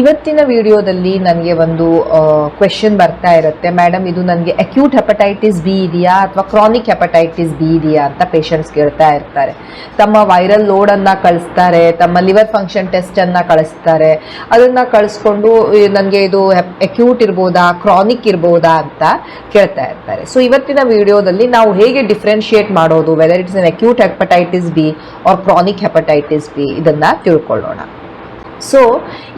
ಇವತ್ತಿನ ವಿಡಿಯೋದಲ್ಲಿ ನನಗೆ ಒಂದು ಕ್ವೆಶನ್ ಬರ್ತಾ ಇರುತ್ತೆ. ಮೇಡಮ್ ಇದು ನನಗೆ ಅಕ್ಯೂಟ್ ಹೆಪಟೈಟಿಸ್ ಬಿ ಇದೆಯಾ ಅಥವಾ ಕ್ರಾನಿಕ್ ಹೆಪಟೈಟಿಸ್ ಬಿ ಇದೆಯಾ ಅಂತ ಪೇಷಂಟ್ಸ್ ಕೇಳ್ತಾ ಇರ್ತಾರೆ. ತಮ್ಮ ವೈರಲ್ ಲೋಡನ್ನು ಕಳಿಸ್ತಾರೆ, ತಮ್ಮ ಲಿವರ್ ಫಂಕ್ಷನ್ ಟೆಸ್ಟನ್ನು ಕಳಿಸ್ತಾರೆ. ಅದನ್ನು ಕಳಿಸ್ಕೊಂಡು ನನಗೆ ಇದು ಅಕ್ಯೂಟ್ ಇರ್ಬೋದಾ ಕ್ರಾನಿಕ್ ಇರ್ಬೋದಾ ಅಂತ ಕೇಳ್ತಾ ಇರ್ತಾರೆ. ಸೊ ಇವತ್ತಿನ ವಿಡಿಯೋದಲ್ಲಿ ನಾವು ಹೇಗೆ ಡಿಫ್ರೆನ್ಷಿಯೇಟ್ ಮಾಡೋದು whether it's an acute hepatitis B or chronic hepatitis B ಇದನ್ನು ತಿಳ್ಕೊಳ್ಳೋಣ. ಸೊ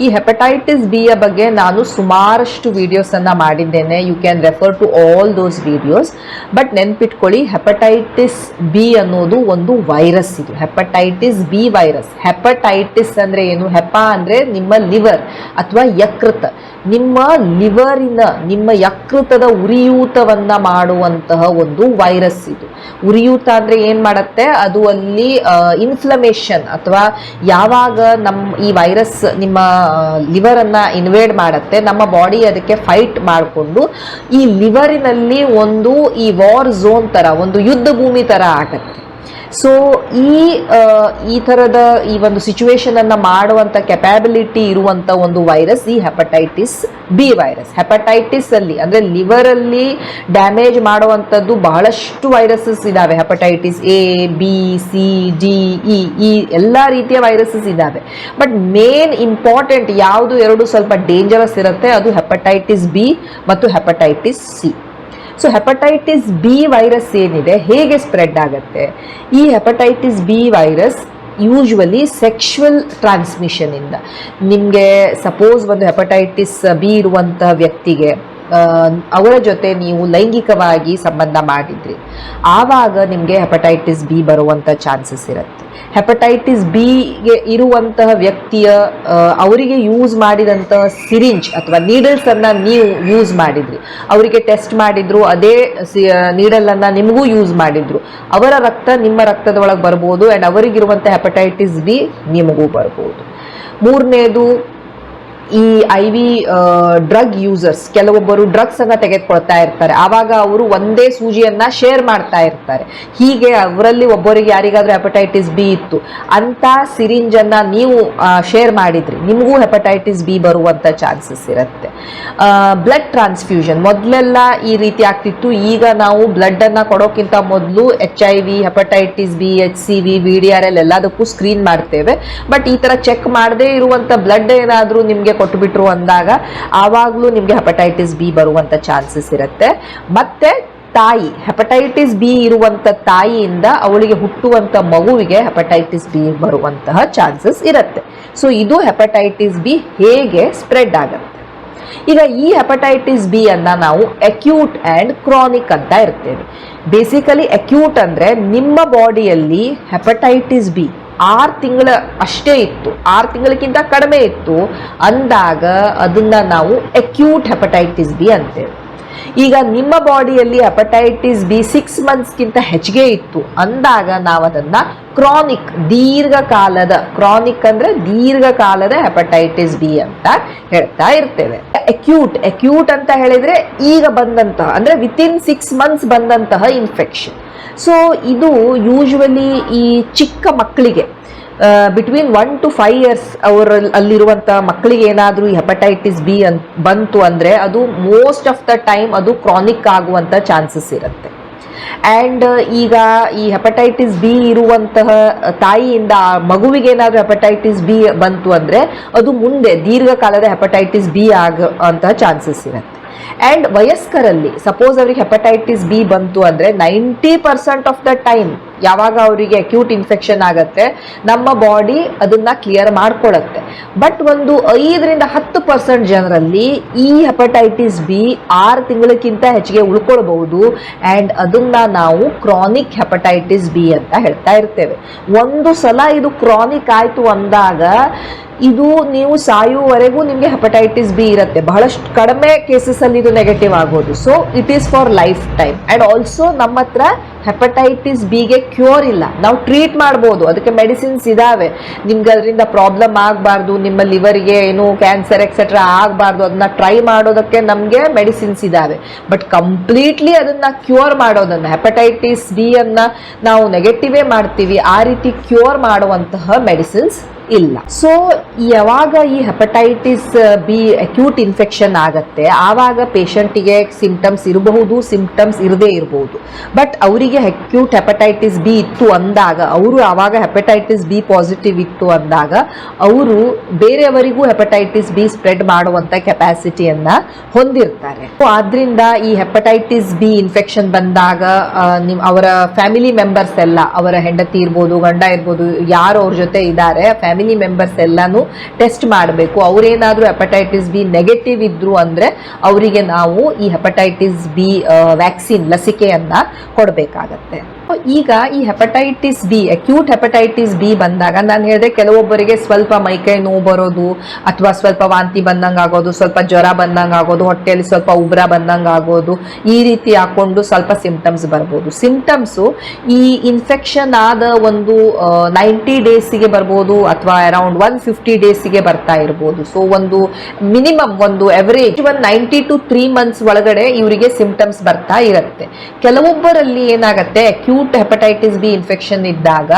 ಈ ಹೆಪಟೈಟಿಸ್ ಬಿಯ ಬಗ್ಗೆ ನಾನು ಸುಮಾರಷ್ಟು ವೀಡಿಯೋಸನ್ನು ಮಾಡಿದ್ದೇನೆ. You can refer to all those videos but ನೆನ್ಪಿಟ್ಕೊಳ್ಳಿ ಹೆಪಟೈಟಿಸ್ ಬಿ ಅನ್ನೋದು ಒಂದು ವೈರಸ್ ಇದು. ಹೆಪಟೈಟಿಸ್ ಬಿ ವೈರಸ್ ಹೆಪಟೈಟಿಸ್ ಅಂದರೆ ಏನು? ಹೆಪ ಅಂದರೆ ನಿಮ್ಮ ಲಿವರ್ ಅಥವಾ ಯಕೃತ. ನಿಮ್ಮ ಲಿವರಿನ, ನಿಮ್ಮ ಯಕೃತದ ಉರಿಯೂತವನ್ನು ಮಾಡುವಂತಹ ಒಂದು ವೈರಸ್ ಇದು. ಉರಿಯೂತ ಅಂದರೆ ಏನು ಮಾಡುತ್ತೆ? ಅದು ಅಲ್ಲಿ ಇನ್ಫ್ಲಮೇಷನ್ ಅಥವಾ ಯಾವಾಗ ನಮ್ಮ ಈ ವೈರಸ್ ನಿಮ್ಮ ಲಿವರನ್ನು ಇನ್ವೇಡ್ ಮಾಡುತ್ತೆ, ನಮ್ಮ ಬಾಡಿ ಅದಕ್ಕೆ ಫೈಟ್ ಮಾಡಿಕೊಂಡು ಈ ಲಿವರಿನಲ್ಲಿ ಒಂದು ಈ ವಾರ್ ಝೋನ್ ಥರ ಒಂದು ಯುದ್ಧ ಭೂಮಿ ಥರ ಆಗತ್ತೆ. ಸೊ ಈ ಈ ಥರದ ಈ ಒಂದು ಸಿಚುವೇಶನನ್ನು ಮಾಡುವಂಥ ಕೆಪ್ಯಾಬಿಲಿಟಿ ಇರುವಂಥ ಒಂದು ವೈರಸ್ ಈ ಹೆಪಟೈಟಿಸ್ ಬಿ ವೈರಸ್ ಹೆಪಟೈಟಿಸ್ ಅಲ್ಲಿ, ಅಂದರೆ ಲಿವರಲ್ಲಿ ಡ್ಯಾಮೇಜ್ ಮಾಡುವಂಥದ್ದು ಬಹಳಷ್ಟು ವೈರಸಸ್ ಇದ್ದಾವೆ hepatitis A B C D E ಈ ಎಲ್ಲ ರೀತಿಯ ವೈರಸಸ್ ಇದ್ದಾವೆ ಬಟ್ ಮೇನ್ ಇಂಪಾರ್ಟೆಂಟ್ ಯಾವುದು ಎರಡು ಸ್ವಲ್ಪ ಡೇಂಜರಸ್ ಇರುತ್ತೆ, ಅದು ಹೆಪಟೈಟಿಸ್ ಬಿ ಮತ್ತು hepatitis C so hepatitis B virus ಏನಿದೆ, ಹೇಗೆ ಸ್ಪ್ರೆಡ್ ಆಗುತ್ತೆ? ಈ hepatitis B virus usually sexual ಟ್ರಾನ್ಸ್ಮಿಷನಿಂದ ನಿಮಗೆ ಸಪೋಸ್ ಒಂದು ಹೆಪಟೈಟಿಸ್ ಬಿ ಇರುವಂತಹ ವ್ಯಕ್ತಿಗೆ ಅವರ ಜೊತೆ ನೀವು ಲೈಂಗಿಕವಾಗಿ ಸಂಬಂಧ ಮಾಡಿದ್ರಿ. ಆವಾಗ ನಿಮಗೆ ಹೆಪಟೈಟಿಸ್ ಬಿ ಬರುವಂಥ ಚಾನ್ಸಸ್ ಇರುತ್ತೆ. ಹೆಪಟೈಟಿಸ್ ಬಿಗೆ ಇರುವಂತಹ ವ್ಯಕ್ತಿಯ ಅವರಿಗೆ ಯೂಸ್ ಮಾಡಿದಂತಹ ಸಿರಿಂಜ್ ಅಥವಾ ನೀಡಲ್ಸನ್ನು ನೀವು ಯೂಸ್ ಮಾಡಿದ್ರಿ. ಅವರಿಗೆ ಟೆಸ್ಟ್ ಮಾಡಿದ್ರು, ಅದೇ, ಸಿ ನೀಡಲನ್ನು ನಿಮಗೂ ಯೂಸ್ ಮಾಡಿದ್ರು. ಅವರ ರಕ್ತ ನಿಮ್ಮ ರಕ್ತದ ಒಳಗೆ ಬರ್ಬೋದು ಆ್ಯಂಡ್ ಅವರಿಗಿರುವಂಥ ಹೆಪಟೈಟಿಸ್ ಬಿ ನಿಮಗೂ ಬರ್ಬೋದು. ಮೂರನೇದು ಈ ಐ ವಿ ಡ್ರಗ್ ಯೂಸರ್ಸ್ ಕೆಲವೊಬ್ಬರು ಡ್ರಗ್ಸ್ ಅನ್ನ ತೆಗೆದುಕೊಳ್ತಾ ಇರ್ತಾರೆ. ಆವಾಗ ಅವರು ಒಂದೇ ಸೂಜಿಯನ್ನ ಶೇರ್ ಮಾಡ್ತಾ ಇರ್ತಾರೆ. ಹೀಗೆ ಅವರಲ್ಲಿ ಒಬ್ಬರಿಗೆ ಯಾರಿಗಾದ್ರೂ ಹೆಪಟೈಟಿಸ್ ಬಿ ಇತ್ತು. ಅಂತ ಸಿರಿಂಜ್ ಅನ್ನ ನೀವು ಶೇರ್ ಮಾಡಿದ್ರಿ. ನಿಮಗೂ ಹೆಪಟೈಟಿಸ್ ಬಿ ಬರುವಂತ ಚಾನ್ಸಸ್ ಇರುತ್ತೆ. ಬ್ಲಡ್ ಟ್ರಾನ್ಸ್ಫ್ಯೂಷನ್ ಮೊದಲೆಲ್ಲ ಈ ರೀತಿ ಆಗ್ತಿತ್ತು. ಈಗ ನಾವು ಬ್ಲಡ್ ಅನ್ನ ಕೊಡೋಕ್ಕಿಂತ ಮೊದಲು H I V hepatitis B H C V V D R L ಎಲ್ಲದಕ್ಕೂ ಸ್ಕ್ರೀನ್ ಮಾಡ್ತೇವೆ. ಬಟ್ ಈ ತರ ಚೆಕ್ ಮಾಡದೇ ಇರುವಂತ ಬ್ಲಡ್ ಏನಾದರೂ ನಿಮಗೆ ಕೊಟ್ಟುಬಿಟ್ರು ಅಂದಾಗ ಆವಾಗಲೂ ನಿಮಗೆ ಹೆಪಟೈಟಿಸ್ ಬಿ ಬರುವಂಥ ಚಾನ್ಸಸ್ ಇರುತ್ತೆ. ಮತ್ತೆ ತಾಯಿ ಹೆಪಟೈಟಿಸ್ ಬಿ ಇರುವಂಥ ತಾಯಿಯಿಂದ ಅವಳಿಗೆ ಹುಟ್ಟುವಂಥ ಮಗುವಿಗೆ ಹೆಪಟೈಟಿಸ್ ಬಿ ಬರುವಂತಹ ಚಾನ್ಸಸ್ ಇರುತ್ತೆ. ಸೊ ಇದು ಹೆಪಟೈಟಿಸ್ ಬಿ ಹೇಗೆ ಸ್ಪ್ರೆಡ್ ಆಗುತ್ತೆ? ಈಗ ಈ ಹೆಪಟೈಟಿಸ್ ಬಿ ಅನ್ನ ನಾವು ಅಕ್ಯೂಟ್ ಆ್ಯಂಡ್ ಕ್ರಾನಿಕ್ ಅಂತ ಇರ್ತೇವೆ. ಬೇಸಿಕಲಿ ಅಕ್ಯೂಟ್ ಅಂದ್ರೆ ನಿಮ್ಮ ಬಾಡಿಯಲ್ಲಿ ಹೆಪಟೈಟಿಸ್ ಬಿ ಆರು ತಿಂಗಳ ಅಷ್ಟೇ ಇತ್ತು. ಆರು ತಿಂಗಳಿಗಿಂತ ಕಡಿಮೆ ಇತ್ತು. ಅಂದಾಗ ಅದನ್ನ ನಾವು ಅಕ್ಯೂಟ್ ಹೆಪಟೈಟಿಸ್ ಬಿ ಅಂತೇವೆ ಈಗ ನಿಮ್ಮ ಬಾಡಿಯಲ್ಲಿ ಹೆಪಟೈಟಿಸ್ ಬಿ ಸಿಕ್ಸ್ ಮಂತ್ಸ್ಗಿಂತ ಹೆಚ್ಚಿಗೆ ಇತ್ತು. ಅಂದಾಗ ನಾವು ಅದನ್ನ ಕ್ರಾನಿಕ್ ದೀರ್ಘಕಾಲದ ಕ್ರಾನಿಕ್ ಅಂದ್ರೆ ದೀರ್ಘಕಾಲದ ಹೆಪಟೈಟಿಸ್ ಬಿ ಅಂತ ಹೇಳ್ತಾ ಇರ್ತೇವೆ. ಅಕ್ಯೂಟ್ ಅಕ್ಯೂಟ್ ಅಂತ ಹೇಳಿದ್ರೆ ಈಗ ಬಂದಂತಹ, ಅಂದ್ರೆ ವಿತಿನ್ ಸಿಕ್ಸ್ ಮಂತ್ಸ್ ಬಂದಂತಹ ಇನ್ಫೆಕ್ಷನ್ ಸೊ ಇದು ಯೂಶ್ವಲಿ ಈ ಚಿಕ್ಕ ಮಕ್ಕಳಿಗೆ between one to five years ಅವರ ಅಲ್ಲಿರುವಂಥ ಮಕ್ಕಳಿಗೆ ಏನಾದರೂ ಈ ಹೆಪಟೈಟಿಸ್ ಬಿ ಅನ್, ಬಂತು ಅಂದರೆ ಅದು ಮೋಸ್ಟ್ ಆಫ್ ದ ಟೈಮ್ ಅದು ಕ್ರಾನಿಕ್ ಆಗುವಂಥ ಚಾನ್ಸಸ್ ಇರುತ್ತೆ. ಆ್ಯಂಡ್ ಈಗ ಈ ಹೆಪಟೈಟಿಸ್ ಬಿ ಇರುವಂತಹ ತಾಯಿಯಿಂದ ಆ ಮಗುವಿಗೆ ಏನಾದರೂ ಹೆಪಟೈಟಿಸ್ ಬಿ ಬಂತು ಅಂದರೆ ಅದು ಮುಂದೆ, ದೀರ್ಘಕಾಲದ ಹೆಪಟೈಟಿಸ್ ಬಿ ಆಗ, ಅಂತಹ ಚಾನ್ಸಸ್ ಇರುತ್ತೆ. ಆ್ಯಂಡ್ ವಯಸ್ಕರಲ್ಲಿ ಸಪೋಸ್ ಅವ್ರಿಗೆ ಹೆಪಟೈಟಿಸ್ ಬಿ ಬಂತು ಅಂದರೆ ninety percent of the time ಯಾವಾಗ ಅವರಿಗೆ ಅಕ್ಯೂಟ್ ಇನ್ಫೆಕ್ಷನ್ ಆಗುತ್ತೆ, ನಮ್ಮ ಬಾಡಿ ಅದನ್ನು ಕ್ಲಿಯರ್ ಮಾಡ್ಕೊಳ್ಳುತ್ತೆ ಬಟ್ ಒಂದು ಐದರಿಂದ ಹತ್ತು ಪರ್ಸೆಂಟ್ ಜನರಲ್ಲಿ ಈ ಹೆಪಟೈಟಿಸ್ ಬಿ ಆರು ತಿಂಗಳಕ್ಕಿಂತ ಹೆಚ್ಚಿಗೆ ಉಳ್ಕೊಳ್ಬಹುದು. ಆ್ಯಂಡ್ ಅದನ್ನು ನಾವು ಕ್ರಾನಿಕ್ ಹೆಪಟೈಟಿಸ್ ಬಿ ಅಂತ ಹೇಳ್ತಾ ಇರ್ತೇವೆ. ಒಂದು ಸಲ ಇದು ಕ್ರಾನಿಕ್ ಆಯಿತು ಅಂದಾಗ ಇದು ನೀವು ಸಾಯುವವರೆಗೂ ನಿಮಗೆ ಹೆಪಟೈಟಿಸ್ ಬಿ ಇರುತ್ತೆ. ಬಹಳಷ್ಟು ಕಡಿಮೆ ಕೇಸಸ್ ಅಲ್ಲಿ ಇದು ನೆಗೆಟಿವ್ ಆಗೋದು. So it is for life time and also ನಮ್ಮ ಹತ್ರ ಹೆಪಟೈಟಿಸ್ ಬಿಗೆ ಕ್ಯೂರ್ ಇಲ್ಲ. ನಾವು ಟ್ರೀಟ್ ಮಾಡ್ಬೋದು. ಅದಕ್ಕೆ ಮೆಡಿಸಿನ್ಸ್ ಇದಾವೆ. ನಿಮ್ಗೆ ಅದರಿಂದ ಪ್ರಾಬ್ಲಮ್ ಆಗಬಾರ್ದು. ನಿಮ್ಮ ಲಿವರ್ಗೆ ಏನು ಕ್ಯಾನ್ಸರ್ ಎಕ್ಸೆಟ್ರಾ ಆಗಬಾರ್ದು. ಅದನ್ನ ಟ್ರೈ ಮಾಡೋದಕ್ಕೆ ನಮಗೆ ಮೆಡಿಸಿನ್ಸ್ ಇದಾವೆ. ಬಟ್ ಕಂಪ್ಲೀಟ್ಲಿ ಅದನ್ನ ಕ್ಯೂರ್ ಮಾಡೋದನ್ನ ಹೆಪಟೈಟಿಸ್ ಬಿ ಅನ್ನ ನಾವು ನೆಗೆಟಿವೇ ಮಾಡ್ತೀವಿ, ಆ ರೀತಿ ಕ್ಯೂರ್ ಮಾಡುವಂತಹ ಮೆಡಿಸಿನ್ಸ್ ಇಲ್ಲ. ಸೊ ಯಾವಾಗ ಈ ಹೆಪಟೈಟಿಸ್ ಬಿ ಅಕ್ಯೂಟ್ ಇನ್ಫೆಕ್ಷನ್ ಆಗತ್ತೆ ಆವಾಗ ಪೇಷಂಟಿಗೆ ಸಿಂಪ್ಟಮ್ಸ್ ಇರಬಹುದು ಸಿಂಪ್ಟಮ್ಸ್ ಇರದೇ ಇರಬಹುದು. ಬಟ್ ಅವರಿಗೆ ಅಕ್ಯೂಟ್ ಹೆಪಟೈಟಿಸ್ ಬಿ ಇತ್ತು ಅಂದಾಗ ಅವರು ಆವಾಗ ಹೆಪಟೈಟಿಸ್ ಬಿ ಪಾಸಿಟಿವ್ ಇತ್ತು ಅಂದಾಗ ಅವರು ಬೇರೆಯವರಿಗೂ ಹೆಪಟೈಟಿಸ್ ಬಿ ಸ್ಪ್ರೆಡ್ ಮಾಡುವಂತ ಕೆಪಾಸಿಟಿಯನ್ನ ಹೊಂದಿರ್ತಾರೆ. ಆದ್ರಿಂದ ಈ ಹೆಪಟೈಟಿಸ್ ಬಿ ಇನ್ಫೆಕ್ಷನ್ ಬಂದಾಗ ಆ, ನಿಮ್ ಅವರ ಫ್ಯಾಮಿಲಿ ಮೆಂಬರ್ಸ್ ಎಲ್ಲ ಅವರ ಹೆಂಡತಿ ಇರ್ಬೋದು ಗಂಡ ಇರ್ಬೋದು ಯಾರು ಅವ್ರ ಜೊತೆ ಇದ್ದಾರೆ ಫ್ಯಾಮಿಲಿ ಮೆಂಬರ್ಸ್ ಎಲ್ಲಾನು ಟೆಸ್ಟ್ ಮಾಡಬೇಕು. ಅವರೇನಾದರೂ ಹೆಪಟೈಟಿಸ್ ಬಿ ನೆಗೆಟಿವ್ ಇದ್ರು ಅಂದ್ರೆ ಅವರಿಗೆ ನಾವು ಈ ಹೆಪಟೈಟಿಸ್ ಬಿ ವ್ಯಾಕ್ಸಿನ್ ಲಸಿಕೆಯನ್ನ ಕೊಡಬೇಕಾಗತ್ತೆ. ಈಗ ಈ hepatitis B acute hepatitis B ಬಂದಾಗ ನಾನು ಹೇಳಿದೆ ಕೆಲವೊಬ್ಬರಿಗೆ ಸ್ವಲ್ಪ ಮೈಕೈ ನೋವು ಬರೋದು ಅಥವಾ ಸ್ವಲ್ಪ ವಾಂತಿ ಬಂದಂಗಾಗೋದು, ಸ್ವಲ್ಪ ಜ್ವರ ಬಂದಂಗಾಗೋದು, ಹೊಟ್ಟೆಯಲ್ಲಿ ಸ್ವಲ್ಪ ಉಬ್ರ ಬಂದಂಗಾಗೋದು, ಈ ರೀತಿ ಹಾಕೊಂಡು ಸ್ವಲ್ಪ ಸಿಂಪ್ಟಮ್ಸ್ ಬರ್ಬೋದು. ಸಿಂಪ್ಟಮ್ಸು ಈ ಇನ್ಫೆಕ್ಷನ್ ಆದ ಒಂದು ನೈಂಟಿ ಡೇಸಿಗೆ ಬರ್ಬೋದು ಅಥವಾ ಅರೌಂಡ್ ಒನ್ ಫಿಫ್ಟಿ ಡೇಸಿಗೆ ಬರ್ತಾ ಇರ್ಬೋದು. ಸೊ ಒಂದು ಮಿನಿಮಮ್ ಒಂದು average one ninety to three months ಒಳಗಡೆ ಇವರಿಗೆ ಸಿಂಪ್ಟಮ್ಸ್ ಬರ್ತಾ ಇರುತ್ತೆ. ಕೆಲವೊಬ್ಬರಲ್ಲಿ ಏನಾಗುತ್ತೆ ಅಕ್ಯೂಟ್ ಹೆಪಟೈಟಿಸ್ ಬಿ ಇನ್ಫೆಕ್ಷನ್ ಇದ್ದಾಗ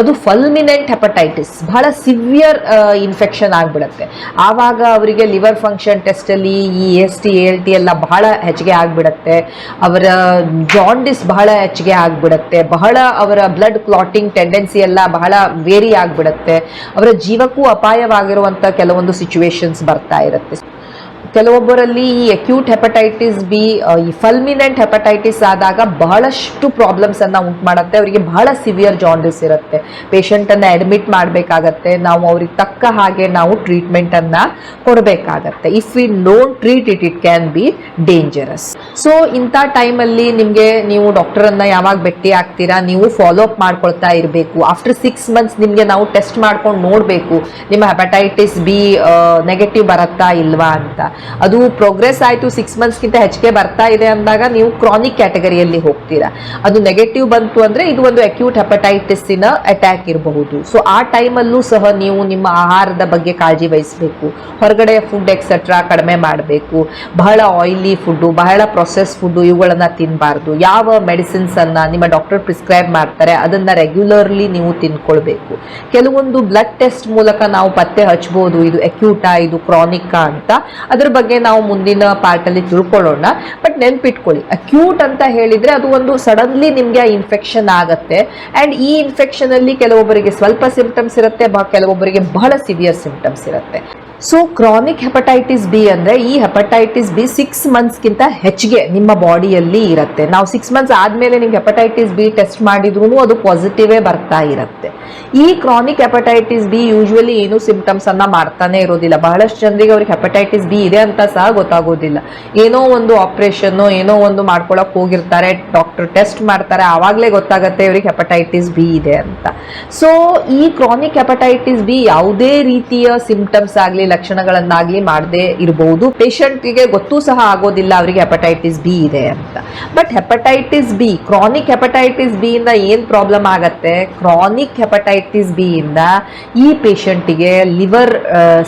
ಅದು ಫಲ್ಮಿನೆಂಟ್ ಹೆಪಟೈಟಿಸ್ ಬಹಳ ಸಿವಿಯರ್ ಇನ್ಫೆಕ್ಷನ್ ಆಗ್ಬಿಡುತ್ತೆ. ಆವಾಗ ಅವರಿಗೆ ಲಿವರ್ ಫಂಕ್ಷನ್ ಟೆಸ್ಟ್ ಅಲ್ಲಿ, ಈ ಎಸ್ ಟಿ ಎಲ್ ಟಿ ಎಲ್ಲ ಬಹಳ ಹೆಚ್ಚಿಗೆ ಆಗ್ಬಿಡುತ್ತೆ. ಅವರ ಜಾಂಡಿಸ್ ಬಹಳ ಹೆಚ್ಚಿಗೆ ಆಗ್ಬಿಡುತ್ತೆ. ಬಹಳ ಅವರ ಬ್ಲಡ್ ಕ್ಲಾಟಿಂಗ್ ಟೆಂಡೆನ್ಸಿ ಎಲ್ಲ ಬಹಳ ವೇರಿ ಆಗ್ಬಿಡುತ್ತೆ. ಅವರ ಜೀವಕ್ಕೂ ಅಪಾಯವಾಗಿರುವಂತಹ ಕೆಲವೊಂದು ಸಿಚುವೇಶನ್ಸ್ ಬರ್ತಾ ಇರುತ್ತೆ. ಕೆಲವೊಬ್ಬರಲ್ಲಿ ಈ ಅಕ್ಯೂಟ್ ಹೆಪಟೈಟಿಸ್ ಬಿ ಈ ಫಲ್ಮಿನೆಂಟ್ ಹೆಪಟೈಟಿಸ್ ಆದಾಗ ಬಹಳಷ್ಟು ಪ್ರಾಬ್ಲಮ್ಸ್ ಅನ್ನ ಉಂಟು ಮಾಡುತ್ತೆ. ಅವರಿಗೆ ಬಹಳ ಸಿವಿಯರ್ ಜಾಂಡಿಸ್ ಇರುತ್ತೆ. ಪೇಷಂಟ್ ಅನ್ನ ಅಡ್ಮಿಟ್ ಮಾಡಬೇಕಾಗತ್ತೆ. ನಾವು ಅವ್ರಿಗೆ ತಕ್ಕ ಹಾಗೆ ನಾವು ಟ್ರೀಟ್ಮೆಂಟ್ ಅನ್ನ ಕೊಡಬೇಕಾಗತ್ತೆ. If we don't treat it it can be dangerous so ಇಂಥ ಟೈಮಲ್ಲಿ ನಿಮಗೆ ನೀವು ಡಾಕ್ಟರ್ ಅನ್ನ ಯಾವಾಗ ಭೇಟಿ ಆಗ್ತೀರಾ? ನೀವು ಫಾಲೋ ಅಪ್ ಮಾಡ್ಕೊಳ್ತಾ ಇರಬೇಕು. ಆಫ್ಟರ್ ಸಿಕ್ಸ್ ಮಂತ್ಸ್ ನಿಮಗೆ ನಾವು ಟೆಸ್ಟ್ ಮಾಡ್ಕೊಂಡು ನೋಡಬೇಕು. ನಿಮ್ಮ ಹೆಪಟೈಟಿಸ್ ಬಿ ನೆಗೆಟಿವ್ ಬರುತ್ತಾ ಇಲ್ವಾ ಅಂತ. ಅದು ಪ್ರೋಗ್ರೆಸ್ ಆಯಿತು ಸಿಕ್ಸ್ ಮಂತ್ಸ್ಗಿಂತ ಹೆಚ್ಚಿಗೆ ಬರ್ತಾ ಇದೆ ಅಂದಾಗ ನೀವು ಕ್ರಾನಿಕ್ ಕ್ಯಾಟಗರಿಯಲ್ಲಿ ಹೋಗ್ತೀರಾ. ಅದು ನೆಗೆಟಿವ್ ಬಂತು ಅಂದ್ರೆ ಇದು ಒಂದು ಅಕ್ಯೂಟ್ ಹೆಪಟೈಟಿಸ್ಸಿನ ಅಟ್ಯಾಕ್ ಇರಬಹುದು. ಸೊ ಆ ಟೈಮಲ್ಲೂ ಸಹ ನೀವು ನಿಮ್ಮ ಆಹಾರದ ಬಗ್ಗೆ ಕಾಳಜಿ ವಹಿಸಬೇಕು. ಹೊರಗಡೆ ಫುಡ್ ಎಕ್ಸೆಟ್ರಾ ಕಡಿಮೆ ಮಾಡಬೇಕು. ಬಹಳ ಆಯಿಲಿ ಫುಡ್ಡು ಬಹಳ ಪ್ರೊಸೆಸ್ ಫುಡ್ಡು ಇವುಗಳನ್ನು ತಿನ್ನಬಾರ್ದು ಯಾವ ಮೆಡಿಸಿನ್ಸ್ ಅನ್ನ ನಿಮ್ಮ ಡಾಕ್ಟರ್ ಪ್ರಿಸ್ಕ್ರೈಬ್ ಮಾಡ್ತಾರೆ, ಅದನ್ನ ರೆಗ್ಯುಲರ್ಲಿ ನೀವು ತಿನ್ಕೊಳ್ಬೇಕು. ಕೆಲವೊಂದು ಬ್ಲಡ್ ಟೆಸ್ಟ್ ಮೂಲಕ ನಾವು ಪತ್ತೆ ಹಚ್ಬೋದು, ಇದು ಅಕ್ಯೂಟಾ ಇದು ಕ್ರಾನಿಕಾ ಅಂತ. ಅದ್ರ ಬಗ್ಗೆ ನಾವು ಮುಂದಿನ ಪಾರ್ಟ್ ಅಲ್ಲಿ ತಿಳ್ಕೊಳ್ಳೋಣ. ಬಟ್ ನೆನ್ಪಿಟ್ಕೊಳ್ಳಿ ಅಕ್ಯೂಟ್ ಅಂತ ಹೇಳಿದ್ರೆ ಅದು ಒಂದು ಸಡನ್ಲಿ ನಿಮ್ಗೆ ಆ ಇನ್ಫೆಕ್ಷನ್ ಆಗತ್ತೆ. ಅಂಡ್ ಈ ಇನ್ಫೆಕ್ಷನ್ ಅಲ್ಲಿ ಕೆಲವೊಬ್ಬರಿಗೆ ಸ್ವಲ್ಪ ಸಿಂಪ್ಟಮ್ಸ್ ಇರುತ್ತೆ ಕೆಲವೊಬ್ಬರಿಗೆ ಬಹಳ ಸಿವಿಯರ್ ಸಿಂಪ್ಟಮ್ಸ್ ಇರುತ್ತೆ. ಸೊ ಕ್ರಾನಿಕ್ ಹೆಪಟೈಟಿಸ್ ಬಿ ಅಂದ್ರೆ ಈ ಹೆಪಟೈಟಿಸ್ ಬಿ ಸಿಕ್ಸ್ ಮಂತ್ಸ್ಗಿಂತ ಹೆಚ್ಚಿಗೆ ನಿಮ್ಮ ಬಾಡಿಯಲ್ಲಿ ಇರುತ್ತೆ. ನಾವು ಸಿಕ್ಸ್ ಮಂತ್ಸ್ ಆದಮೇಲೆ ನಿಮ್ಗೆ ಹೆಪಟೈಟಿಸ್ ಬಿ ಟೆಸ್ಟ್ ಮಾಡಿದ್ರೂ ಅದು ಪಾಸಿಟಿವೇ ಬರ್ತಾ ಇರುತ್ತೆ. ಈ ಕ್ರಾನಿಕ್ ಹೆಪಟೈಟಿಸ್ ಬಿ ಯೂಶ್ವಲಿ ಏನು ಸಿಂಪ್ಟಮ್ಸನ್ನು ಮಾಡ್ತಾನೆ ಇರೋದಿಲ್ಲ. ಬಹಳಷ್ಟು ಜನರಿಗೆ ಅವ್ರಿಗೆ ಹೆಪಟೈಟಿಸ್ ಬಿ ಇದೆ ಅಂತ ಸಹ ಗೊತ್ತಾಗೋದಿಲ್ಲ. ಏನೋ ಒಂದು ಆಪ್ರೇಷನ್ನು ಏನೋ ಒಂದು ಮಾಡ್ಕೊಳಕ್ ಹೋಗಿರ್ತಾರೆ ಡಾಕ್ಟರ್ ಟೆಸ್ಟ್ ಮಾಡ್ತಾರೆ, ಆವಾಗಲೇ ಗೊತ್ತಾಗತ್ತೆ ಇವ್ರಿಗೆ ಹೆಪಟೈಟಿಸ್ ಬಿ ಇದೆ ಅಂತ. ಸೊ ಈ ಕ್ರಾನಿಕ್ ಹೆಪಟೈಟಿಸ್ ಬಿ ಯಾವುದೇ ರೀತಿಯ ಸಿಂಪ್ಟಮ್ಸ್ ಆಗಲಿ, ಲಕ್ಷಣಗಳನ್ನಾಗಲಿ ಮಾಡದೇ ಇರಬಹುದು ಪೇಷಂಟ್ಗೆ ಗೊತ್ತೂ ಸಹ ಆಗೋದಿಲ್ಲ ಅವರಿಗೆ ಹೆಪಟೈಟಿಸ್ ಬಿ ಇದೆ ಅಂತ. But hepatitis B chronic hepatitis B ಇಂದ ಏನ್ ಪ್ರಾಬ್ಲಮ್ ಆಗತ್ತೆ? ಕ್ರಾನಿಕ್ ಹೆಪಟೈಟಿಸ್ ಬಿ ಇಂದ ಈ ಪೇಷಂಟಿಗೆ ಲಿವರ್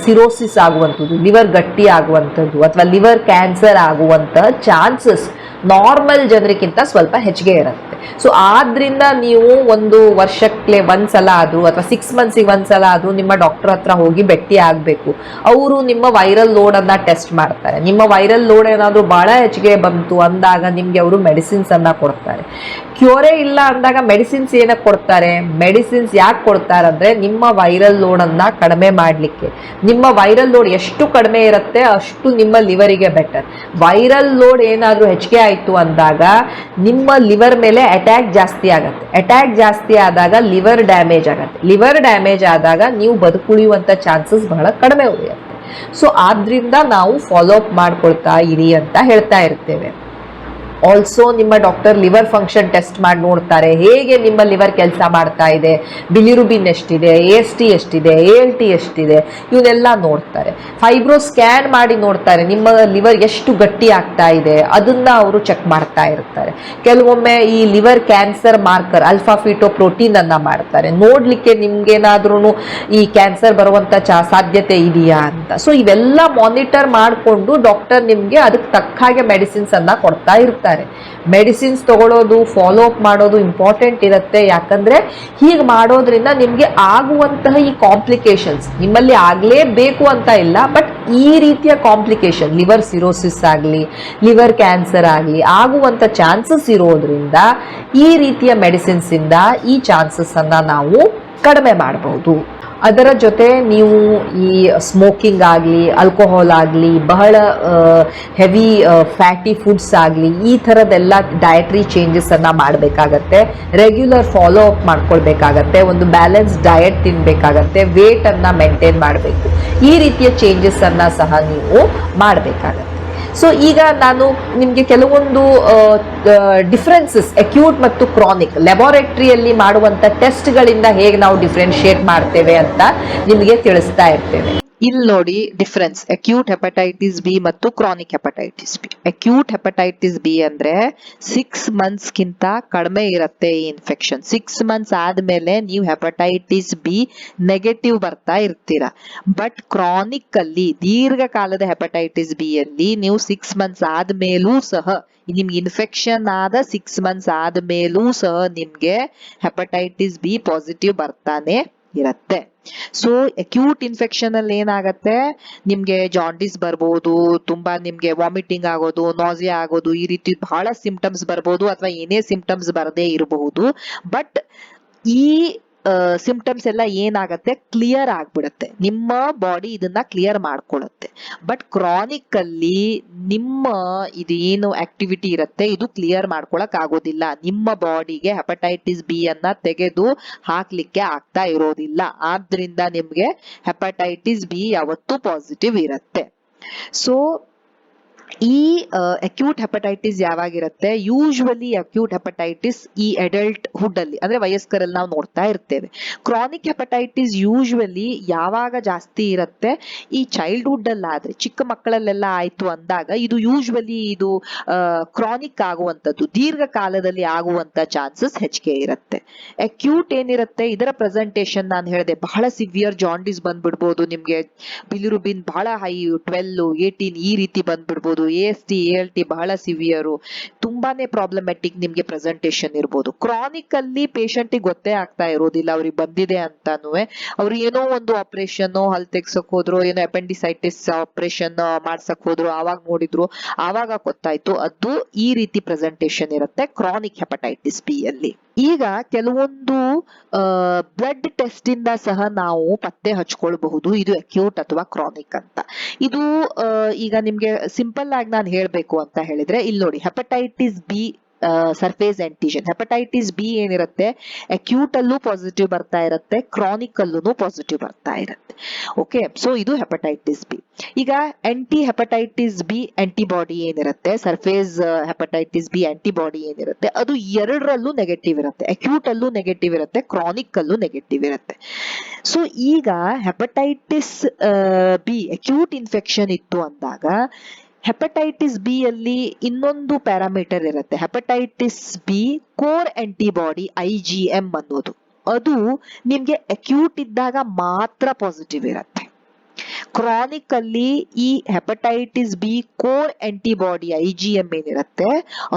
ಸಿರೋಸಿಸ್ ಆಗುವಂಥದ್ದು ಲಿವರ್ ಗಟ್ಟಿ ಆಗುವಂಥದ್ದು, ಅಥವಾ ಲಿವರ್ ಕ್ಯಾನ್ಸರ್ ಆಗುವಂತ ಚಾನ್ಸಸ್ ನಾರ್ಮಲ್ ಜನರಿಗಿಂತ ಸ್ವಲ್ಪ ಹೆಚ್ಚಿಗೆ ಇರುತ್ತೆ. ಸೊ ಆದ್ರಿಂದ ನೀವು ಒಂದು ವರ್ಷಕ್ಕೆ ಒಂದ್ಸಲ ಆದ್ರೂ ಅಥವಾ ಸಿಕ್ಸ್ ಮಂತ್ಸಿಗೆ ಒಂದ್ಸಲ ಆದ್ರೂ ನಿಮ್ಮ ಡಾಕ್ಟರ್ ಹತ್ರ ಹೋಗಿ ಭೇಟಿ ಆಗಬೇಕು. ಅವರು ನಿಮ್ಮ ವೈರಲ್ ಲೋಡ್ ಅನ್ನ ಟೆಸ್ಟ್ ಮಾಡ್ತಾರೆ. ನಿಮ್ಮ ವೈರಲ್ ಲೋಡ್ ಏನಾದರೂ ಬಹಳ ಹೆಚ್ಚಿಗೆ ಬಂತು ಅಂದಾಗ ನಿಮಗೆ ಅವರು ಮೆಡಿಸಿನ್ಸ್ ಅನ್ನ ಕೊಡ್ತಾರೆ. ಕ್ಯೂರೇ ಇಲ್ಲ ಅಂದಾಗ ಮೆಡಿಸಿನ್ಸ್ ಏನಕ್ಕೆ ಕೊಡ್ತಾರೆ? ಮೆಡಿಸಿನ್ಸ್ ಯಾಕೆ ಕೊಡ್ತಾರೆ ಅಂದರೆ ನಿಮ್ಮ ವೈರಲ್ ಲೋಡ್ ಅನ್ನ ಕಡಿಮೆ ಮಾಡಲಿಕ್ಕೆ. ನಿಮ್ಮ ವೈರಲ್ ಲೋಡ್ ಎಷ್ಟು ಕಡಿಮೆ ಇರುತ್ತೆ ಅಷ್ಟು ನಿಮ್ಮ ಲಿವರಿಗೆ ಬೆಟರ್ ವೈರಲ್ ಲೋಡ್ ಏನಾದರೂ ಹೆಚ್ಚಿಗೆ ಆಯಿತು ಅಂದಾಗ ನಿಮ್ಮ ಲಿವರ್ ಮೇಲೆ ಅಟ್ಯಾಕ್ ಜಾಸ್ತಿ ಆಗುತ್ತೆ. ಅಟ್ಯಾಕ್ ಜಾಸ್ತಿ ಆದಾಗ ಲಿವರ್ ಡ್ಯಾಮೇಜ್ ಆಗುತ್ತೆ. ಲಿವರ್ ಡ್ಯಾಮೇಜ್ ಆದಾಗ ನೀವು ಬದುಕುಳಿಯುವಂಥ ಚಾನ್ಸಸ್ ಬಹಳ ಕಡಿಮೆ ಉಳಿಯುತ್ತೆ. ಸೊ ಆದ್ರಿಂದ ನಾವು ಫಾಲೋ ಅಪ್ ಮಾಡ್ಕೊಳ್ತಾ ಇರಿ ಅಂತ ಹೇಳ್ತಾ ಇರ್ತೇವೆ. ಆಲ್ಸೋ ನಿಮ್ಮ ಡಾಕ್ಟರ್ ಲಿವರ್ ಫಂಕ್ಷನ್ ಟೆಸ್ಟ್ ಮಾಡಿ ನೋಡ್ತಾರೆ. ಹೇಗೆ ನಿಮ್ಮ ಲಿವರ್ ಕೆಲಸ ಮಾಡ್ತಾ ಇದೆ? ಬಿಲಿರುಬಿನ್ ಎಷ್ಟಿದೆ? ಎ ಎಸ್ ಟಿ ಎಷ್ಟಿದೆ? ಎ ಎಲ್ ಟಿ ಎಷ್ಟಿದೆ? ಇವನ್ನೆಲ್ಲ ನೋಡ್ತಾರೆ. ಫೈಬ್ರೋ ಸ್ಕ್ಯಾನ್ ಮಾಡಿ ನೋಡ್ತಾರೆ. ನಿಮ್ಮ ಲಿವರ್ ಎಷ್ಟು ಗಟ್ಟಿ ಆಗ್ತಾ ಇದೆ? ಅದನ್ನ ಅವರು ಚೆಕ್ ಮಾಡ್ತಾ ಇರ್ತಾರೆ. ಕೆಲವೊಮ್ಮೆ ಈ liver cancer marker alpha feto protein ಅನ್ನ ಮಾಡ್ತಾರೆ. ನೋಡ್ಲಿಕ್ಕೆ ನಿಮ್ಗೇನಾದ್ರೂ ಈ ಕ್ಯಾನ್ಸರ್ ಬರುವಂತ ಸಾಧ್ಯತೆ ಇದೆಯಾ ಅಂತ. ಸೊ ಇವೆಲ್ಲ ಮಾನಿಟರ್ ಮಾಡಿಕೊಂಡು ಡಾಕ್ಟರ್ ನಿಮ್ಗೆ ಅದಕ್ಕೆ ತಕ್ಕ ಹಾಗೆ ಮೆಡಿಸಿನ್ಸ್ ಅನ್ನ ಕೊಡ್ತಾ ಇರ್ತಾರೆ. ಮೆಡಿಸಿನ್ಸ್ ತಗೊಳ್ಳೋದು ಫಾಲೋ ಅಪ್ ಮಾಡೋದು ಇಂಪಾರ್ಟೆಂಟ್ ಇರುತ್ತೆ. ಯಾಕಂದ್ರೆ ಹೀಗೆ ಮಾಡೋದ್ರಿಂದ ನಿಮಗೆ ಆಗುವಂತಹ ಈ ಕಾಂಪ್ಲಿಕೇಶನ್ಸ್ ನಿಮ್ಮಲ್ಲಿ ಆಗಲೇಬೇಕು ಅಂತ ಇಲ್ಲ ಬಟ್ ಈ ರೀತಿಯ ಕಾಂಪ್ಲಿಕೇಶನ್ ಲಿವರ್ ಸಿರೋಸಿಸ್ ಆಗಲಿ ಲಿವರ್ ಕ್ಯಾನ್ಸರ್ ಆಗಲಿ ಆಗುವಂತ ಚಾನ್ಸಸ್ ಇರೋದ್ರಿಂದ ಈ ರೀತಿಯ ಮೆಡಿಸಿನ್ಸ್ ಇಂದ ಈ ಚಾನ್ಸಸ್ ಅನ್ನ ನಾವು ಕಡಿಮೆ ಮಾಡಬಹುದು ಅದರ ಜೊತೆ ನೀವು ಈ ಸ್ಮೋಕಿಂಗ್ ಆಗಲಿ ಆಲ್ಕೋಹಾಲ್ ಆಗಲಿ, ಬಹಳ ಹೆವಿ ಫ್ಯಾಟಿ ಫುಡ್ಸ್ ಆಗಲಿ, ಈ ಥರದ್ದೆಲ್ಲ ಡಯಟ್ರಿ ಚೇಂಜಸನ್ನು ಮಾಡಬೇಕಾಗತ್ತೆ. ರೆಗ್ಯುಲರ್ ಫಾಲೋ ಅಪ್ ಮಾಡ್ಕೊಳ್ಬೇಕಾಗತ್ತೆ. ಒಂದು ಬ್ಯಾಲೆನ್ಸ್ ಡಯಟ್ ತಿನ್ನಬೇಕಾಗತ್ತೆ ವೇಟನ್ನು ಮೇಂಟೈನ್ ಮಾಡಬೇಕು. ಈ ರೀತಿಯ ಚೇಂಜಸನ್ನು ಸಹ ನೀವು ಮಾಡಬೇಕಾಗತ್ತೆ. ಸೊ ಈಗ ನಾನು ನಿಮಗೆ ಕೆಲವೊಂದು ಡಿಫ್ರೆನ್ಸಸ್ ಅಕ್ಯೂಟ್ ಮತ್ತು ಕ್ರಾನಿಕ್ ಲೆಬಾರೆಟ್ರಿಯಲ್ಲಿ ಮಾಡುವಂಥ ಟೆಸ್ಟ್ಗಳಿಂದ ಹೇಗೆ ನಾವು ಡಿಫ್ರೆನ್ಶಿಯೇಟ್ ಮಾಡ್ತೇವೆ ಅಂತ ನಿಮಗೆ ತಿಳಿಸ್ತಾ ಇರ್ತೇವೆ ಇಲ್ಲಿ ನೋಡಿ ಡಿಫ್ರೆನ್ಸ್ ಅಕ್ಯೂಟ್ ಹೆಪಟೈಟಿಸ್ ಬಿ ಮತ್ತು chronic hepatitis B acute hepatitis B ಅಂದ್ರೆ ಸಿಕ್ಸ್ ಮಂತ್ಸ್ಗಿಂತ ಕಡಿಮೆ ಇರುತ್ತೆ ಈ ಇನ್ಫೆಕ್ಷನ್ ಸಿಕ್ಸ್ ಮಂತ್ಸ್ ಆದ್ಮೇಲೆ ನೀವು ಹೆಪಟೈಟಿಸ್ ಬಿ ನೆಗೆಟಿವ್ ಬರ್ತಾ ಇರ್ತೀರಾ. ಬಟ್ ಕ್ರಾನಿಕ್ ಅಲ್ಲಿ ದೀರ್ಘಕಾಲದ ಹೆಪಟೈಟಿಸ್ ಬಿ ಅಲ್ಲಿ ನೀವು ಸಿಕ್ಸ್ ಮಂತ್ಸ್ ಆದ್ಮೇಲೂ ಸಹ ನಿಮ್ಗೆ ಇನ್ಫೆಕ್ಷನ್ ಆದ ಸಿಕ್ಸ್ ಮಂತ್ಸ್ ಆದ್ಮೇಲೂ ಸಹ ನಿಮ್ಗೆ ಹೆಪಟೈಟಿಸ್ ಬಿ ಪಾಸಿಟಿವ್ ಬರ್ತಾನೆ ಇರತ್ತೆ. ಸೊ ಅಕ್ಯೂಟ್ ಇನ್ಫೆಕ್ಷನ್ ಅಲ್ಲಿ ಏನಾಗತ್ತೆ? ನಿಮ್ಗೆ ಜಾಂಡಿಸ್ ಬರ್ಬೋದು, ತುಂಬಾ ನಿಮ್ಗೆ ವಾಮಿಟಿಂಗ್ ಆಗೋದು ನಾಸಿಯಾ ಆಗೋದು, ಈ ರೀತಿ ಬಹಳ ಸಿಂಪ್ಟಮ್ಸ್ ಬರ್ಬೋದು ಅಥವಾ ಏನೇ ಸಿಂಪ್ಟಮ್ಸ್ ಬರದೇ ಇರಬಹುದು. ಬಟ್ ಈ ಸಿಂಪ್ಟಮ್ಸ್ ಎಲ್ಲ ಏನಾಗತ್ತೆ? ಕ್ಲಿಯರ್ ಆಗ್ಬಿಡುತ್ತೆ. ನಿಮ್ಮ ಬಾಡಿ ಇದನ್ನ ಕ್ಲಿಯರ್ ಮಾಡ್ಕೊಳ್ಳುತ್ತೆ ಬಟ್ ಕ್ರಾನಿಕ್ ಅಲ್ಲಿ ನಿಮ್ಮ ಇದು ಏನು ಆಕ್ಟಿವಿಟಿ ಇರುತ್ತೆ, ಇದು ಕ್ಲಿಯರ್ ಮಾಡ್ಕೊಳಕ್ ಆಗೋದಿಲ್ಲ. ನಿಮ್ಮ ಬಾಡಿಗೆ ಹೆಪಟೈಟಿಸ್ ಬಿ ಅನ್ನ ತೆಗೆದು ಹಾಕ್ಲಿಕ್ಕೆ ಆಗ್ತಾ ಇರೋದಿಲ್ಲ. ಆದ್ರಿಂದ ನಿಮ್ಗೆ ಹೆಪಟೈಟಿಸ್ ಬಿ ಯಾವತ್ತೂ ಪಾಸಿಟಿವ್ ಇರುತ್ತೆ. ಸೊ ಈ ಅಕ್ಯೂಟ್ ಹೆಪಟೈಟಿಸ್ ಯಾವಾಗಿರುತ್ತೆ? ಯೂಶ್ವಲಿ ಅಕ್ಯೂಟ್ ಹೆಪಟೈಟಿಸ್ ಈ ಅಡಲ್ಟ್ ಹುಡ್ ಅಲ್ಲಿ, ಅಂದ್ರೆ ವಯಸ್ಕರಲ್ಲಿ ನಾವು ನೋಡ್ತಾ ಇರ್ತೇವೆ. ಕ್ರಾನಿಕ್ ಹೆಪಟೈಟಿಸ್ ಯೂಶ್ವಲಿ ಯಾವಾಗ ಜಾಸ್ತಿ ಇರುತ್ತೆ? ಈ ಚೈಲ್ಡ್ಹುಡ್ ಅಲ್ಲಾದ್ರೆ. ಚಿಕ್ಕ ಮಕ್ಕಳಲ್ಲೆಲ್ಲ ಆಯ್ತು ಅಂದಾಗ ಇದು ಯೂಶ್ವಲಿ ಇದು ಕ್ರಾನಿಕ್ ಆಗುವಂತದ್ದು ದೀರ್ಘಕಾಲದಲ್ಲಿ ಆಗುವಂತ ಚಾನ್ಸಸ್ ಹೆಚ್ಚಿಗೆ ಇರುತ್ತೆ. ಅಕ್ಯೂಟ್ ಏನಿರುತ್ತೆ? ಇದರ ಪ್ರೆಸೆಂಟೇಶನ್ ನಾನು ಹೇಳಿದೆ, ಬಹಳ ಸಿವಿಯರ್ ಜಾಂಡಿಸ್ ಬಂದ್ಬಿಡ್ಬೋದು ನಿಮ್ಗೆ. ಬಿಲಿರುಬಿನ್ ಬಹಳ ಹೈ ಟ್ವೆಲ್ ಏಟೀನ್ ಈ ರೀತಿ ಬಂದ್ಬಿಡ್ಬೋದು. A S T A L T ಬಹಳ ಸಿವಿಯರು ತುಂಬಾನೇ ಪ್ರಾಬ್ಲಮೆಟಿಕ್ ನಿಮ್ಗೆ ಪ್ರೆಸೆಂಟೇಶನ್ ಇರ್ಬೋದು. ಕ್ರಾನಿಕ್ ಅಲ್ಲಿ ಪೇಷಂಟ್ ಗೊತ್ತೇ ಆಗ್ತಾ ಇರೋದಿಲ್ಲ, ಅವ್ರಿಗೆ ಬಂದಿದೆ ಅಂತಾನು. ಅವ್ರು ಏನೋ ಒಂದು ಆಪರೇಷನ್ ಹಲ್ ತೆಗ್ಸಕ್ ಹೋದ್ರು, ಏನೋ ಅಪೆಂಡಿಸೈಟಿಸ್ ಆಪರೇಷನ್ ಮಾಡ್ಸಕ್ ಹೋದ್ರು, ಆವಾಗ ನೋಡಿದ್ರು, ಆವಾಗ ಗೊತ್ತಾಯ್ತು. ಅದು ಈ ರೀತಿ ಪ್ರೆಸೆಂಟೇಶನ್ ಇರುತ್ತೆ ಕ್ರಾನಿಕ್ ಹೆಪಟೈಟಿಸ್ ಬಿ ಅಲ್ಲಿ. ಈಗ ಕೆಲವೊಂದು ಬ್ಲಡ್ ಟೆಸ್ಟ್ ಇಂದ ಸಹ ನಾವು ಪತ್ತೆ ಹಚ್ಕೊಳ್ಬಹುದು. ಇದು ಅಕ್ಯೂಟ್ ಅಥವಾ ಕ್ರಾನಿಕ್ ಅಂತ. ಇದು ಈಗ ನಿಮ್ಗೆ ಸಿಂಪಲ್ ಆಗಿ ನಾನು ಹೇಳ್ಬೇಕು ಅಂತ ಹೇಳಿದ್ರೆ, ಇಲ್ಲಿ ನೋಡಿ hepatitis B surface antigen hepatitis B ಏನಿರುತ್ತೆ ಅಕ್ಯೂಟ್ ಅಲ್ಲೂ ಪಾಸಿಟಿವ್ ಬರ್ತಾ ಇರುತ್ತೆ ಕ್ರಾನಿಕ್ ಅಲ್ಲೂ ಪಾಸಿಟಿವ್ ಬರ್ತಾ ಇರುತ್ತೆ. ಓಕೆ ಸೊ ಇದು ಹೆಪಟೈಟಿಸ್ ಬಿ ಈಗ ಆಂಟಿ ಹೆಪಟೈಟಿಸ್ ಬಿ ಆಂಟಿಬಾಡಿ ಏನಿರುತ್ತೆ ಸರ್ಫೇಸ್ ಹೆಪಟೈಟಿಸ್ ಬಿ ಆಂಟಿಬಾಡಿ ಏನಿರುತ್ತೆ, ಅದು ಎರಡರಲ್ಲೂ ನೆಗೆಟಿವ್ ಇರುತ್ತೆ. ಅಕ್ಯೂಟ್ ಅಲ್ಲೂ ನೆಗೆಟಿವ್ ಇರುತ್ತೆ ಕ್ರಾನಿಕ್ ಅಲ್ಲೂ ನೆಗೆಟಿವ್ ಇರುತ್ತೆ. ಸೊ ಈಗ ಹೆಪಟೈಟಿಸ್ ಬಿ ಅಕ್ಯೂಟ್ ಇನ್ಫೆಕ್ಷನ್ ಇತ್ತು ಅಂದಾಗ ಹೆಪಟೈಟಿಸ್ ಬಿ ಅಲ್ಲಿ ಇನ್ನೊಂದು ಪ್ಯಾರಾಮೀಟರ್ ಇರುತ್ತೆ. Hepatitis B core antibody I G M ಅನ್ನೋದು. ಅದು ನಿಮ್ಗೆ ಅಕ್ಯೂಟ್ ಇದ್ದಾಗ ಮಾತ್ರ ಪಾಸಿಟಿವ್ ಇರುತ್ತೆ. ಕ್ರಾನಿಕ್ ಅಲ್ಲಿ ಈ hepatitis B core antibody I G M ಏನಿರುತ್ತೆ,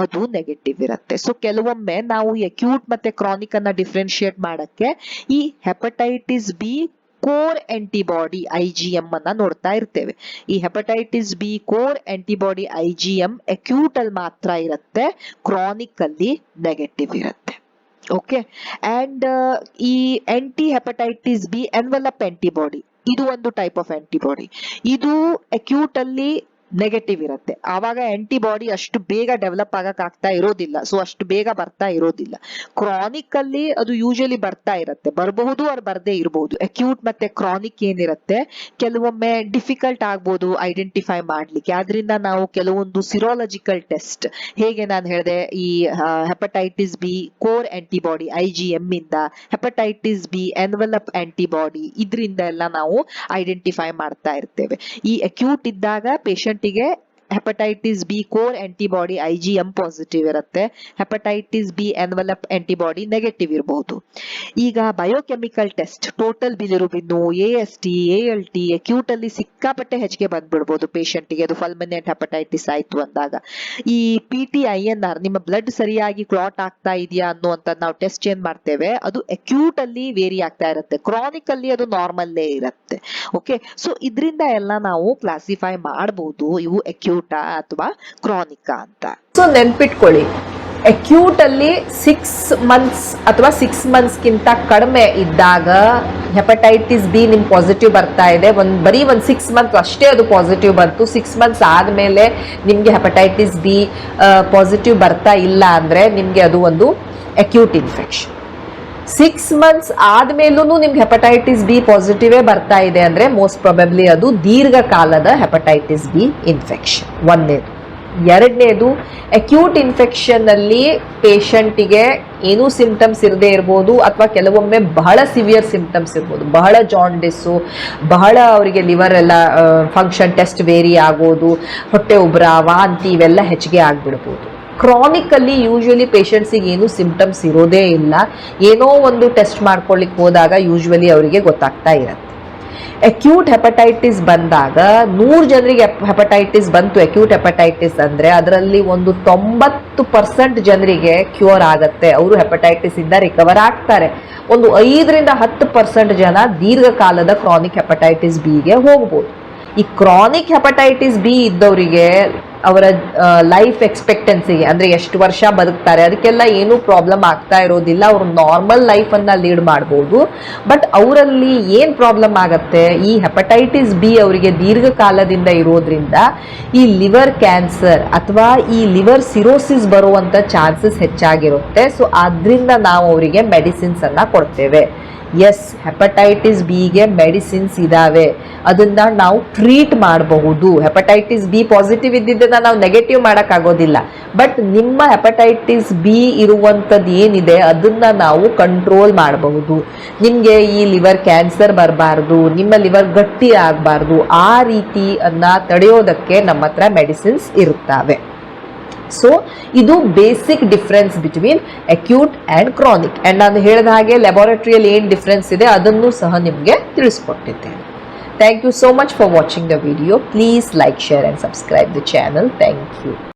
ಅದು ನೆಗೆಟಿವ್ ಇರುತ್ತೆ. ಸೊ ಕೆಲವೊಮ್ಮೆ ನಾವು ಅಕ್ಯೂಟ್ ಮತ್ತೆ ಕ್ರಾನಿಕ್ ಅನ್ನ ಡಿಫ್ರೆನ್ಶಿಯೇಟ್ ಮಾಡಕ್ಕೆ ಈ hepatitis B core antibody I G M ಅನ್ನ ನೋಡ್ತಾ ಇರ್ತೇವೆ. ಈ hepatitis B core antibody I G M acute ಅಲ್ಲಿ ಮಾತ್ರ ಇರುತ್ತೆ ಕ್ರಾನಿಕ್ ಅಲ್ಲಿ ನೆಗೆಟಿವ್ ಇರುತ್ತೆ. ಓಕೆ ಅಂಡ್ ಈ anti hepatitis B envelope antibody ಇದು ಒಂದು ಟೈಪ್ ಆಫ್ ಆಂಟಿಬಾಡಿ ಇದು ಅಕ್ಯೂಟ್ ಅಲ್ಲಿ ನೆಗೆಟಿವ್ ಇರುತ್ತೆ. ಆವಾಗ ಆಂಟಿಬಾಡಿ ಅಷ್ಟು ಬೇಗ ಡೆವಲಪ್ ಆಗಕ್ ಆಗ್ತಾ ಇರೋದಿಲ್ಲ. ಸೊ ಅಷ್ಟು ಬೇಗ ಬರ್ತಾ ಇರೋದಿಲ್ಲ. ಕ್ರಾನಿಕ್ ಅಲ್ಲಿ ಅದು ಯೂಶಲಿ ಬರ್ತಾ ಇರುತ್ತೆ. ಬರಬಹುದು ಅವ್ರು ಬರ್ದೇ ಇರಬಹುದು ಅಕ್ಯೂಟ್ ಮತ್ತೆ ಕ್ರಾನಿಕ್ ಏನಿರುತ್ತೆ, ಕೆಲವೊಮ್ಮೆ ಡಿಫಿಕಲ್ಟ್ ಆಗ್ಬೋದು ಐಡೆಂಟಿಫೈ ಮಾಡ್ಲಿಕ್ಕೆ. ಆದ್ರಿಂದ ನಾವು ಕೆಲವೊಂದು ಸಿರೋಲಜಿಕಲ್ ಟೆಸ್ಟ್ ಹೇಗೆ ನಾನು ಹೇಳಿದೆ, ಈ hepatitis B core antibody I G M ಇಂದ ಹೆಪಟೈಟಿಸ್ ಬಿ ಎನ್ವೆಲಪ್ ಆಂಟಿಬಾಡಿ ಇದರಿಂದ ಎಲ್ಲ ನಾವು ಐಡೆಂಟಿಫೈ ಮಾಡ್ತಾ ಇರ್ತೇವೆ. ಈ ಅಕ್ಯೂಟ್ ಇದ್ದಾಗ ಪೇಷಂಟಿಗೆ hepatitis B core antibody I G M positive ಇರುತ್ತೆ. Hepatitis B envelope antibody negative ಇರಬಹುದು ಈಗ biochemical test total ಬಿಲಿರುಬಿನ್ನು A S T A L T acute ಅಲ್ಲಿ ಸಿಕ್ಕಾಪಟ್ಟೆ ಹೆಚ್ಚಿಗೆ ಬಂದ್ಬಿಡ್ಬೋದು ಪೇಷಂಟಿಗೆ ಅದು ಫಲ್ಮನೆಂಟ್ ಹೆಪಟೈಟಿಸ್ ಆಯ್ತು ಅಂದಾಗ. ಈ P T I N R ನಿಮ್ಮ ಬ್ಲಡ್ ಸರಿಯಾಗಿ ಕ್ಲಾಟ್ ಆಗ್ತಾ ಇದೆಯಾ ಅನ್ನುವಂತ ನಾವು ಟೆಸ್ಟ್ ಏನ್ ಮಾಡ್ತೇವೆ. ಅದು ಅಕ್ಯೂಟ್ ಅಲ್ಲಿ ವೇರಿ ಆಗ್ತಾ ಇರುತ್ತೆ. ಕ್ರಾನಿಕ್ ಅಲ್ಲಿ ಅದು ನಾರ್ಮಲ್ಲೇ ಇರುತ್ತೆ. ಓಕೆ ಸೊ ಇದರಿಂದ ಎಲ್ಲ ನಾವು ಕ್ಲಾಸಿಫೈ ಮಾಡಬಹುದು ಇವು ಅಕ್ಯೂಟಾ ಅಥವಾ ಕ್ರಾನಿಕಾ ಅಂತ. ಸೊ ನೆನ್ಪಿಟ್ಕೊಳ್ಳಿ. ಅಕ್ಯೂಟ್ ಅಲ್ಲಿ ಸಿಕ್ಸ್ ಮಂತ್ಸ್ ಅಥವಾ ಸಿಕ್ಸ್ ಮಂತ್ಸ್ಗಿಂತ ಕಡಿಮೆ ಇದ್ದಾಗ ಹೆಪಟೈಟಿಸ್ ಬಿ ನಿಮ್ ಪಾಸಿಟಿವ್ ಬರ್ತಾ ಇದೆ. ಒಂದ್, ಬರೀ ಒಂದ್ ಸಿಕ್ಸ್ ಮಂತ್ ಅಷ್ಟೇ ಅದು ಪಾಸಿಟಿವ್ ಬಂತು. ಸಿಕ್ಸ್ ಮಂತ್ಸ್ ಆದ್ಮೇಲೆ ನಿಮ್ಗೆ ಹೆಪಟೈಟಿಸ್ ಬಿ ಪಾಸಿಟಿವ್ ಬರ್ತಾ ಇಲ್ಲ ಅಂದ್ರೆ ನಿಮ್ಗೆ ಅದು ಒಂದು ಅಕ್ಯೂಟ್ ಇನ್ಫೆಕ್ಷನ್ ಸಿಕ್ಸ್ ಮಂತ್ಸ್ ಆದ್ಮೇಲೂ ನಿಮ್ಗೆ ಹೆಪಟೈಟಿಸ್ ಬಿ ಪಾಸಿಟಿವೇ ಬರ್ತಾ ಇದೆ ಅಂದ್ರೆ ಮೋಸ್ಟ್ ಪ್ರಾಬಬ್ಲಿ ಅದು ದೀರ್ಘಕಾಲದ ಹೆಪಟೈಟಿಸ್ ಬಿ ಇನ್ಫೆಕ್ಷನ್ ಒಂದೇದು ಎರಡನೇದು ಅಕ್ಯೂಟ್ ಇನ್ಫೆಕ್ಷನ್ ಅಲ್ಲಿ ಪೇಷಂಟಿಗೆ ಏನೂ ಸಿಂಪ್ಟಮ್ಸ್ ಇರದೇ ಇರ್ಬೋದು ಅಥವಾ ಕೆಲವೊಮ್ಮೆ ಬಹಳ ಸಿವಿಯರ್ ಸಿಂಪ್ಟಮ್ಸ್ ಇರ್ಬೋದು. ಬಹಳ ಜಾಂಡಿಸ್ಸು ಬಹಳ ಅವರಿಗೆ ಲಿವರ್ ಎಲ್ಲ ಫಂಕ್ಷನ್ ಟೆಸ್ಟ್ ವೇರಿ ಆಗೋದು, ಹೊಟ್ಟೆ ಉಬ್ರ, ವಾಂತಿ ಇವೆಲ್ಲ ಹೆಚ್ಚಿಗೆ ಆಗ್ಬಿಡ್ಬೋದು. ಕ್ರಾನಿಕ್ ಯೂಶ್ವಲಿ ಯೂಶುವಲಿ ಪೇಷಂಟ್ಸಿಗೆ ಏನು ಸಿಂಪ್ಟಮ್ಸ್ ಇರೋದೇ ಇಲ್ಲ. ಏನೋ ಒಂದು ಟೆಸ್ಟ್ ಮಾಡ್ಕೊಳ್ಳಿಕ್ಕೆ ಹೋದಾಗ ಯೂಶ್ವಲಿ ಅವರಿಗೆ ಗೊತ್ತಾಗ್ತಾ ಇರುತ್ತೆ. ಅಕ್ಯೂಟ್ ಹೆಪಟೈಟಿಸ್ ಬಂದಾಗ ನೂರು ಜನರಿಗೆ ಹೆಪಟೈಟಿಸ್ ಬಂತು. ಅಕ್ಯೂಟ್ ಹೆಪಟೈಟಿಸ್ ಅಂದರೆ ಅದರಲ್ಲಿ ಒಂದು ತೊಂಬತ್ತು ಪರ್ಸೆಂಟ್ ಜನರಿಗೆ ಕ್ಯೂರ್ ಆಗುತ್ತೆ. ಅವರು ಹೆಪಟೈಟಿಸ್ ಇಂದ ರಿಕವರ್ ಆಗ್ತಾರೆ. ಒಂದು ಐದರಿಂದ ಹತ್ತು ಪರ್ಸೆಂಟ್ ಜನ ದೀರ್ಘಕಾಲದ ಕ್ರಾನಿಕ್ ಹೆಪಟೈಟಿಸ್ ಬಿಗೆ ಹೋಗ್ಬೋದು. ಈ ಕ್ರಾನಿಕ್ ಹೆಪಟೈಟಿಸ್ ಬಿ ಇದ್ದವರಿಗೆ ಅವರ ಲೈಫ್ ಎಕ್ಸ್ಪೆಕ್ಟೆನ್ಸಿಗೆ ಅಂದರೆ ಎಷ್ಟು ವರ್ಷ ಬದುಕ್ತಾರೆ, ಅದಕ್ಕೆಲ್ಲ ಏನೂ ಪ್ರಾಬ್ಲಮ್ ಆಗ್ತಾ ಇರೋದಿಲ್ಲ. ಅವರು ನಾರ್ಮಲ್ ಲೈಫನ್ನು ಲೀಡ್ ಮಾಡ್ಬೋದು. ಬಟ್ ಅವರಲ್ಲಿ ಏನು ಪ್ರಾಬ್ಲಮ್ ಆಗುತ್ತೆ? ಈ ಹೆಪಟೈಟಿಸ್ ಬಿ ಅವರಿಗೆ ದೀರ್ಘಕಾಲದಿಂದ ಇರೋದ್ರಿಂದ ಈ ಲಿವರ್ ಕ್ಯಾನ್ಸರ್ ಅಥವಾ ಈ ಲಿವರ್ ಸಿರೋಸಿಸ್ ಬರುವಂಥ ಚಾನ್ಸಸ್ ಹೆಚ್ಚಾಗಿರುತ್ತೆ. ಸೊ ಅದರಿಂದ ನಾವು ಅವರಿಗೆ ಮೆಡಿಸಿನ್ಸನ್ನು ಕೊಡ್ತೇವೆ. ಎಸ್ ಹೆಪಟೈಟಿಸ್ ಬಿಗೆ ಮೆಡಿಸಿನ್ಸ್ ಇದಾವೆ. ಅದನ್ನು ನಾವು ಟ್ರೀಟ್ ಮಾಡಬಹುದು. ಹೆಪಟೈಟಿಸ್ ಬಿ ಪಾಸಿಟಿವ್ ಇದ್ದಿದ್ದನ್ನು ನಾವು ನೆಗೆಟಿವ್ ಮಾಡೋಕ್ಕಾಗೋದಿಲ್ಲ. ಬಟ್ ನಿಮ್ಮ ಹೆಪಟೈಟಿಸ್ ಬಿ ಇರುವಂಥದ್ದು ಏನಿದೆ, ಅದನ್ನ ನಾವು ಕಂಟ್ರೋಲ್ ಮಾಡಬಹುದು. ನಿಮಗೆ ಈ ಲಿವರ್ ಕ್ಯಾನ್ಸರ್ ಬರಬಾರ್ದು, ನಿಮ್ಮ ಲಿವರ್ ಗಟ್ಟಿ ಆಗಬಾರ್ದು, ಆ ರೀತಿ ಅನ್ನ ತಡೆಯೋದಕ್ಕೆ ನಮ್ಮ ಹತ್ರ ಮೆಡಿಸಿನ್ಸ್ ಇರುತ್ತವೆ. ಸೊ ಇದು basic difference between acute and chronic and ನಾನು ಹೇಳಿದ ಹಾಗೆ ಲ್ಯಾಬೋರೇಟರಿಯಲ್ಲಿ ಏನು ಡಿಫ್ರೆನ್ಸ್ ಇದೆ ಅದನ್ನು ಸಹ ನಿಮಗೆ ತಿಳಿಸ್ಕೊಟ್ಟಿದ್ದೇನೆ. Thank you so much for watching the video please like share and subscribe the channel thank you